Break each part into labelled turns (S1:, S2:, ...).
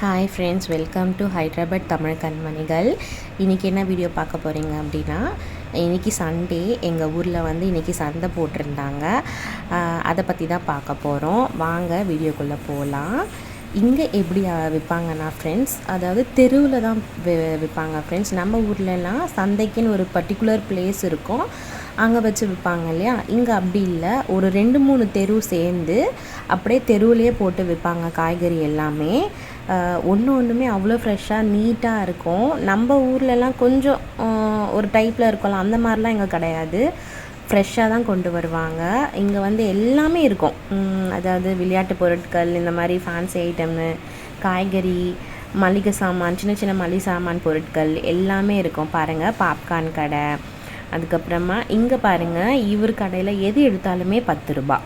S1: Hi friends welcome to Hyderabad Tamil கண்மணிகள் இன்றைக்கி என்ன video பார்க்க போகிறீங்க அப்படின்னா இன்றைக்கி சண்டே எங்கள் ஊரில் வந்து இன்றைக்கி சந்தை போட்டிருந்தாங்க. அதை பற்றி தான் பார்க்க போகிறோம் வாங்க வீடியோக்குள்ளே போகலாம் இங்கே எப்படி விற்பாங்கன்னா ஃப்ரெண்ட்ஸ் அதாவது தெருவில் தான் விற்பாங்க ஃப்ரெண்ட்ஸ் நம்ம ஊர்லலாம் சந்தைக்குன்னு ஒரு பர்டிகுலர் பிளேஸ் இருக்கும். அங்கே வச்சு விற்பாங்க இல்லையா? இங்கே அப்படி இல்லை. ஒரு ரெண்டு மூணு தெரு சேர்ந்து அப்படியே தெருவுலேயே போட்டு விற்பாங்க காய்கறி எல்லாமே. ஒன்று ஒன்றுமே அவ்வளோ ஃப்ரெஷ்ஷாக நீட்டாக இருக்கும். நம்ம ஊர்லலாம் கொஞ்சம் ஒரு டைப்பில் இருக்கலாம் அந்த மாதிரிலாம் இங்கே கிடையாது. ஃப்ரெஷ்ஷாக தான் கொண்டு வருவாங்க. இங்கே வந்து எல்லாமே இருக்கும். அதாவது விளையாட்டு பொருட்கள் இந்த மாதிரி ஃபேன்சி ஐட்டமு காய்கறி மளிகை சாமான் சின்ன சின்ன மளிகை சாமான் பொருட்கள் எல்லாமே இருக்கும். பாருங்கள் பாப்கார்ன் கடை. அதுக்கப்புறமா இங்கே பாருங்கள் இவர் கடையில் எது எடுத்தாலுமே பத்து ரூபா.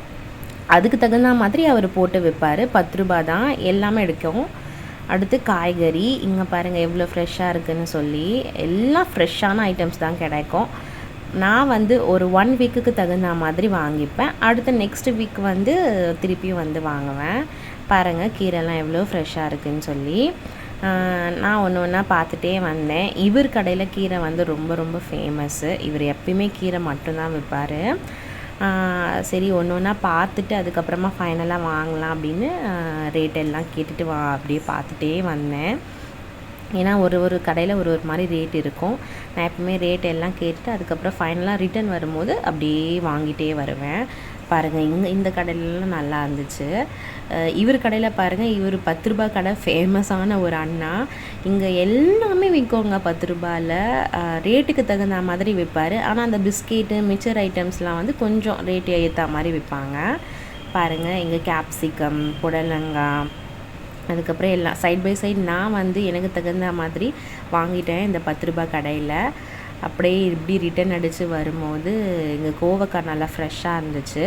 S1: அதுக்கு தகுந்த மாதிரி அவர் போட்டு விற்பார் பத்து ரூபா தான் எல்லாமே எடுக்கும். அடுத்து காய்கறி. இங்கே பாருங்கள் எவ்வளோ ஃப்ரெஷ்ஷாக இருக்குதுன்னு சொல்லி எல்லாம் ஃப்ரெஷ்ஷான ஐட்டம்ஸ் தான் கிடைக்கும். நான் வந்து ஒரு ஒன் வீக்குக்கு தகுந்த மாதிரி வாங்கிப்பேன். அடுத்த நெக்ஸ்ட் வீக் வந்து திருப்பியும் வந்து வாங்குவேன். பாருங்கள் கீரைலாம் எவ்வளோ ஃப்ரெஷ்ஷாக இருக்குன்னு சொல்லி. நான் ஒன்று ஒன்றா பார்த்துட்டே வந்தேன். இவர் கடையில் கீரை வந்து ரொம்ப ரொம்ப ஃபேமஸ்ஸு இவர் எப்பயுமே கீரை மட்டும்தான் விற்பார். சரி ஒன்று ஒன்றா பார்த்துட்டு அதுக்கப்புறமா ஃபைனலாக வாங்கலாம் அப்படின்னு ரேட் எல்லாம் கேட்டுட்டு வா அப்படியே பார்த்துட்டே வந்தேன். ஏன்னா ஒரு ஒரு கடையில் ஒரு ஒரு மாதிரி ரேட் இருக்கும். நான் எப்பவுமே ரேட் எல்லாம் கேட்டுட்டு அதுக்கப்புறம் ஃபைனலாக ரிட்டர்ன் வரும்போது அப்படியே வாங்கிட்டே வருவேன். பாருங்கள் இந்த இந்த கடையிலலாம் நல்லா இருந்துச்சு. இவர் கடையில் பாருங்கள் இவர் பத்து ரூபாய் கடை ஃபேமஸான ஒரு அண்ணா. இங்கே எல்லாமே விற்கோங்க பத்து ரூபாயில். ரேட்டுக்கு தகுந்த மாதிரி விற்பார் ஆனால் அந்த பிஸ்கெட்டு மிச்சர் ஐட்டம்ஸ்லாம் வந்து கொஞ்சம் ரேட்டு ஏற்ற மாதிரி விற்பாங்க பாருங்கள் இங்கே கேப்சிகம் புடலங்காய் அதுக்கப்புறம் எல்லாம் சைட் பை சைட் நான் வந்து எனக்கு தகுந்த மாதிரி வாங்கிட்டேன் இந்த பத்து ரூபாய் கடையில். அப்படியே இப்படி ரிட்டன் அடித்து வரும்போது இங்கே கோவக்காய் நல்லா ஃப்ரெஷ்ஷாக இருந்துச்சு.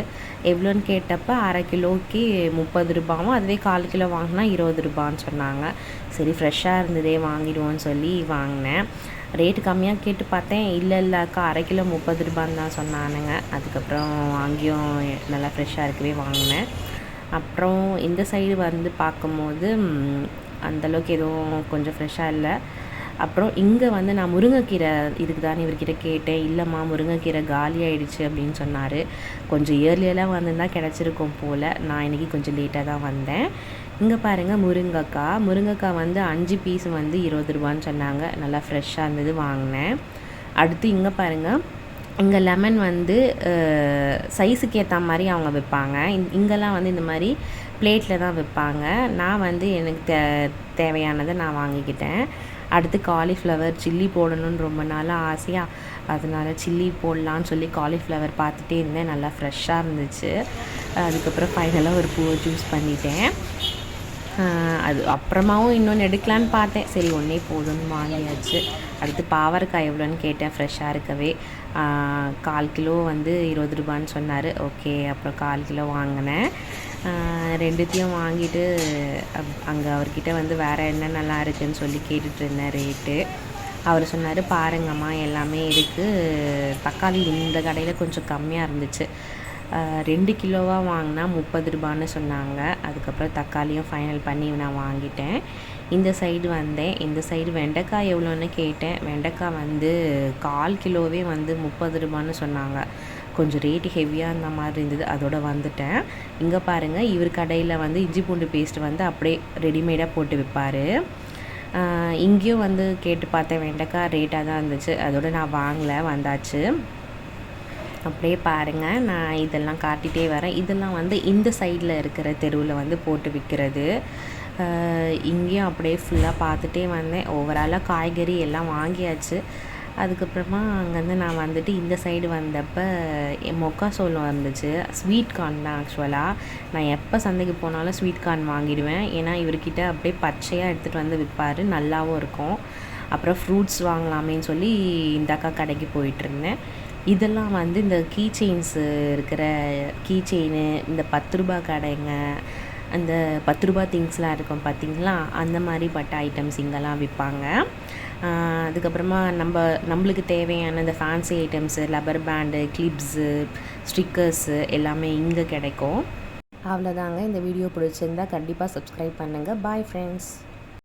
S1: எவ்வளோன்னு கேட்டப்ப அரை கிலோக்கு முப்பது ரூபாவும் அதுவே கால் கிலோ வாங்கினா இருபது ரூபான்னு சொன்னாங்க. சரி ஃப்ரெஷ்ஷாக இருந்ததே வாங்கிடுவோன்னு சொல்லி வாங்கினேன். ரேட்டு கம்மியாக கேட்டு பார்த்தேன். இல்லை இல்லை அக்கா அரை கிலோ முப்பது ரூபான்னு தான் சொன்னானுங்க. அதுக்கப்புறம் வாங்கியும் நல்லா ஃப்ரெஷ்ஷாக இருக்கவே வாங்கினேன். அப்புறம் இந்த சைடு வந்து பார்க்கும்போது அந்தளவுக்கு எதுவும் கொஞ்சம் ஃப்ரெஷ்ஷாக இல்லை. அப்புறம் இங்கே வந்து நான் முருங்கைக்கீரை இதுக்கு தான் இவர்கிட்ட கேட்டேன். இல்லைம்மா முருங்கைக்கீரை காலி ஆயிடுச்சு அப்படின்னு சொன்னார். கொஞ்சம் இயர்லியெல்லாம் வந்திருந்தா கிடச்சிருக்கும் போல். நான் இன்றைக்கி கொஞ்சம் லேட்டாக தான் வந்தேன். இங்கே பாருங்கள் முருங்கைக்காய். முருங்கைக்காய் வந்து அஞ்சு பீஸ் வந்து இருபது ரூபான்னு சொன்னாங்க. நல்லா ஃப்ரெஷ்ஷாக இருந்தது வாங்கினேன். அடுத்து இங்கே பாருங்கள் இங்கே லெமன் வந்து சைஸுக்கு ஏற்ற மாதிரி அவங்க விற்பாங்க. இங்கெல்லாம் வந்து இந்த மாதிரி பிளேட்டில் தான் விற்பாங்க. நான் வந்து எனக்கு தே தேவையானதை நான் வாங்கிக்கிட்டேன். அடுத்து காலிஃப்ளவர் சில்லி போடணும்னு ரொம்ப நாளாக ஆசையாக அதனால சில்லி போடலான்னு சொல்லி காலிஃப்ளவர் பார்த்துட்டே இருந்தேன். நல்லா ஃப்ரெஷ்ஷாக இருந்துச்சு. அதுக்கப்புறம் ஃபைனலாக ஒரு பூவை சூஸ் பண்ணிட்டேன். அது அப்புறமாவும் இன்னொன்று எடுக்கலான்னு பார்த்தேன். சரி ஒன்றே போதும்னு வாங்கியாச்சு. அடுத்து பாவற்காய் எவ்வளோன்னு கேட்டேன். ஃப்ரெஷ்ஷாக இருக்கவே. கால் கிலோ வந்து இருபது ரூபான்னு சொன்னார். ஓகே அப்புறம் கால் கிலோ வாங்கினேன். ரெண்டுத்தையும் வாங்கிட்டு அங்கே அவர்கிட்ட வந்து வேறு என்ன நல்லா இருக்குன்னு சொல்லி கேட்டுட்டு இருந்தேன் ரேட்டு அவர் சொன்னார் பாருங்கம்மா எல்லாமே இருக்குது தக்காளி இந்த கடையில் கொஞ்சம் கம்மியாக இருந்துச்சு. ரெண்டு கிலோவாக வாங்கினா முப்பது ரூபான்னு சொன்னாங்க. அதுக்கப்புறம் தக்காளியும் ஃபைனல் பண்ணி நான் வாங்கிட்டேன். இந்த சைடு வந்தேன். இந்த சைடு வெண்டைக்காய் எவ்வளோன்னு கேட்டேன். வெண்டைக்காய் வந்து கால் கிலோவே வந்து முப்பது ரூபான்னு சொன்னாங்க. கொஞ்சம் ரேட்டு ஹெவியாக இருந்த மாதிரி இருந்தது. அதோட வந்துட்டேன். இங்கே பாருங்கள் இவர் கடையில் வந்து இஞ்சி பூண்டு பேஸ்ட் வந்து அப்படியே ரெடிமேடாக போட்டு விற்பார் இங்கேயும் வந்து கேட்டு பார்த்தேன். வெண்டைக்காய் ரேட்டாக தான் இருந்துச்சு. அதோட நான் வாங்கலை வந்தாச்சு. அப்படியே பாருங்கள் நான் இதெல்லாம் காட்டிகிட்டே வரேன். இதெல்லாம் வந்து இந்த சைடில் இருக்கிற தெருவில் வந்து போட்டு விற்கிறது இங்கேயும் அப்படியே ஃபுல்லாக பார்த்துட்டே வந்தேன். ஓவராலாக காய்கறி எல்லாம் வாங்கியாச்சு. அதுக்கப்புறமா அங்கேருந்து நான் வந்துட்டு இந்த சைடு வந்தப்போ என் மொக்கா சோளம் இருந்துச்சு ஸ்வீட் கார்ன் தான் ஆக்சுவலாக நான் எப்போ சந்தைக்கு போனாலும் ஸ்வீட் கார்ன் வாங்கிடுவேன். ஏன்னா இவர்கிட்ட அப்படியே பச்சையாக எடுத்துகிட்டு வந்து விற்பார் நல்லாவும் இருக்கும். அப்புறம் ஃப்ரூட்ஸ் வாங்கலாமேன்னு சொல்லி இந்த அக்கா கடைக்கு போயிட்டுருந்தேன். இதெல்லாம் வந்து இந்த கீ செயின்ஸு இருக்கிற கீ செயின் இந்த பத்து ரூபாய் கடைங்க அந்த பத்து ரூபாய் திங்ஸ்லாம் இருக்கும் பார்த்தீங்களா அந்த மாதிரி பட்ட ஐட்டம்ஸ் இங்கெல்லாம் விற்பாங்க அதுக்கப்புறமா நம்ம நம்மளுக்கு தேவையான இந்த fancy items rubber band clips stickers எல்லாமே இங்கே கிடைக்கும். அவ்வளோதாங்க இந்த வீடியோ பிடிச்சிருந்தா கண்டிப்பாக சப்ஸ்கிரைப் பண்ணுங்கள் பாய் ஃப்ரெண்ட்ஸ்